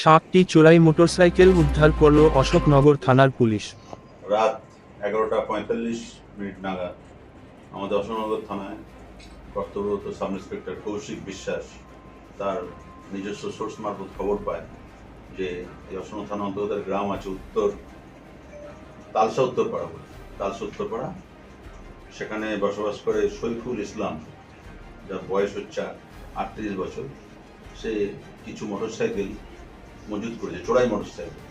সাতটি চোরাই মোটরসাইকেল উদ্ধার করল অশোকনগর থানার পুলিশ। রাত এগারোটা পঁয়তাল্লিশ মিনিট নাগাদ আমাদের অশোকনগর থানায় কর্তব্যরত সাব ইন্সপেক্টর কৌশিক বিশ্বাস তার নিজস্ব সোর্স মারফত খবর পায় যে এই অশোক থানা অন্তর্গত গ্রাম আছে উত্তর তালসা উত্তরপাড়া বলে। তালসা উত্তরপাড়া। সেখানে বসবাস করে সৈফুল ইসলাম, যার বয়স হচ্ছে আটত্রিশ বছর। সে কিছু মোটরসাইকেল মজুত করেছে, চোরাই মোটর সাইকেল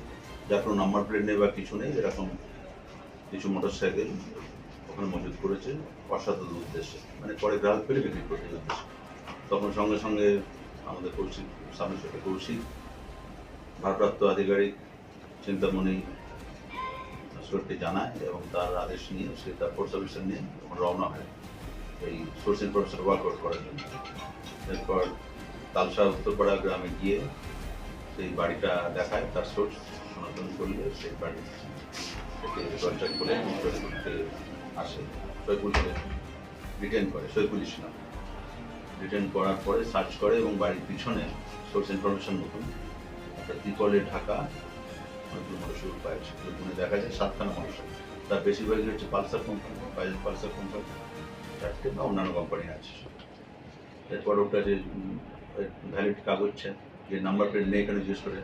যার কোনো নাম্বার প্লেট নেই বা কিছু নেই, এরকম কিছু মোটর সাইকেল ওখানে মজুত করেছে অসাধু উদ্দেশ্যে। মানে পরে গ্রাহক পেলে বিক্রি করতে উদ্দেশ্যে তখন সঙ্গে সঙ্গে আমাদের কৌশিক সামনের সাথে কৌশিক ভারপ্রাপ্ত আধিকারিক চিন্তামণি সুরকে জানায় এবং তার আদেশ নিয়ে সে তার ফোর্স অফিসার নিয়ে রওনা হয় এই সোর্স ইনফরমেশন ওয়ার্ক আউট করার জন্য। এরপর তালসা উত্তরপাড়া গ্রামে গিয়ে সেই বাড়িটা দেখায় তার সোর্স সনাতন করলে সেই বাড়ি থেকে কন্ট্যাক্ট করে সৈকুলকে আসে। সৈকুলকে রিটেন করে সৈকুল ইসলাম রিটেন করার পরে সার্চ করে এবং বাড়ির পিছনে সোর্স ইনফরমেশন মতন একটা ত্রিপলে ঢাকা অনেকগুলো মোটরসাইকেল পাইছে ওখানে দেখা যায়, সাতখানা মোটরসাইকেল তার বেশিরভাগই হচ্ছে Pulsar company Bajaj Pulsar company চারটে বা অন্যান্য কোম্পানি আছে। এরপর ওটা যে ভ্যালিড কাগজ যে নাম্বার প্লেট নেই এখানে জিজ্ঞেস করে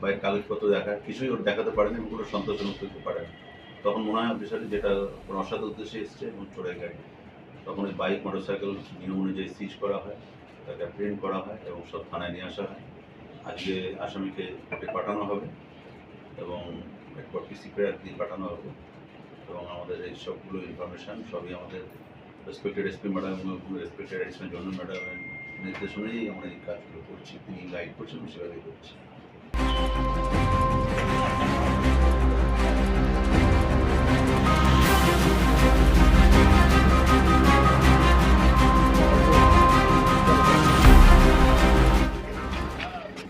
বা এর কাগজপত্র দেখা, কিছুই ওর দেখাতে পারেনি এবং কোনো সন্তোষজনক করতে পারে তখন মনে হয় বিষয়টি যেটা কোনো অসাধু উদ্দেশ্যে এসছে এবং চোরাই গাড়ি তখন ওই বাইক মোটরসাইকেল নিয়ম অনুযায়ী সিজ করা হয়, তাকে প্রিন্ট করা হয় এবং সব থানায় নিয়ে আসা হয়। আজকে আসামিকে কোর্টে পাঠানো হবে এবং এরপর পিসি ক্রেয়ার দিয়ে পাঠানো হবে এবং আমাদের এই সবগুলো ইনফরমেশান সবই আমাদের রেসপেক্টেড এসপি ম্যাডাম এবং রেসপেক্টেড এডিশনাল জন্য ম্যাডামের নির্দেশনাই আমরা এই কাজগুলো করছি তিনি গাইড করছেন সেভাবেই করছি।